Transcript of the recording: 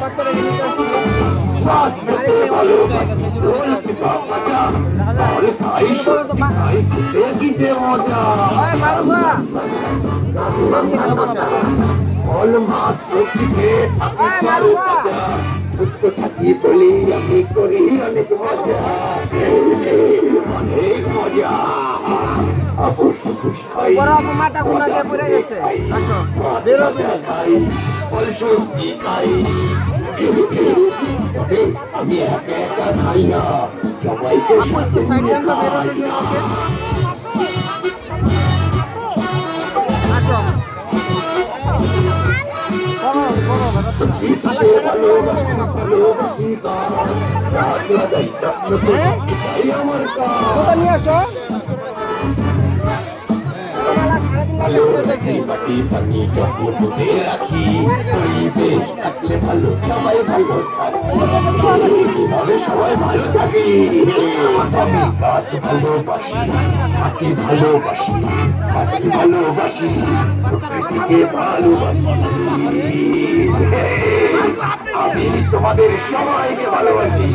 বাচ্চারা সুস্থ থাকি বলি আমি করি অনেক মজা অনেক মজা মাথা ঘুরা দিয়ে পড়ে গেছে। আসো বেরো তুমি। ফল সবজি খাই আমি একা একা খাই না সবাইকে সাথে নিয়ে খাই। হ্যাঁ? কোথা নিয়ে আসো? ঘুরে দেখি বাটি পানি যত্ন করে রাখি পরিবেশ থাকলে ভালো সবাই ভালো থাকে সবাই ভালো থাকে আমি গাছ ভালোবাসি মাকে ভালোবাসি মাকে ভালোবাসি প্রকৃতিকে ভালোবাসি আমি তোমাদের সবাইকে ভালোবাসি